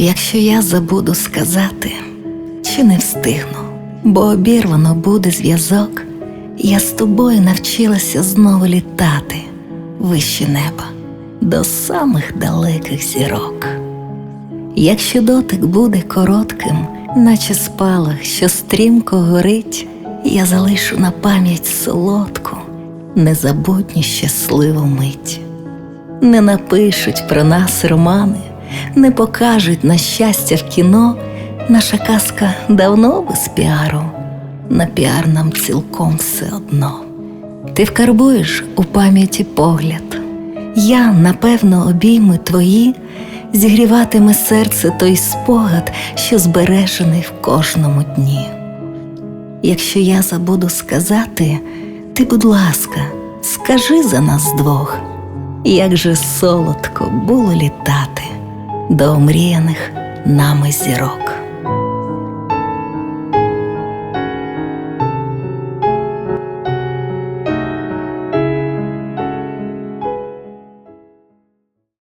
Якщо я забуду сказати, чи не встигну, бо обірвано буде зв'язок, я з тобою навчилася знову літати вище неба до самих далеких зірок. Якщо дотик буде коротким, наче спалах, що стрімко горить, я залишу на пам'ять солодку, незабутню щасливу мить. Не напишуть про нас романи, не покажуть на щастя в кіно. Наша казка давно без піару, на піар нам цілком все одно. Ти вкарбуєш у пам'яті погляд, я, напевно, обійми твої, зігріватиме серце той спогад, що збережений в кожному дні. Якщо я забуду сказати, ти, будь ласка, скажи за нас двох, як же солодко було літати до омріяних нами зірок.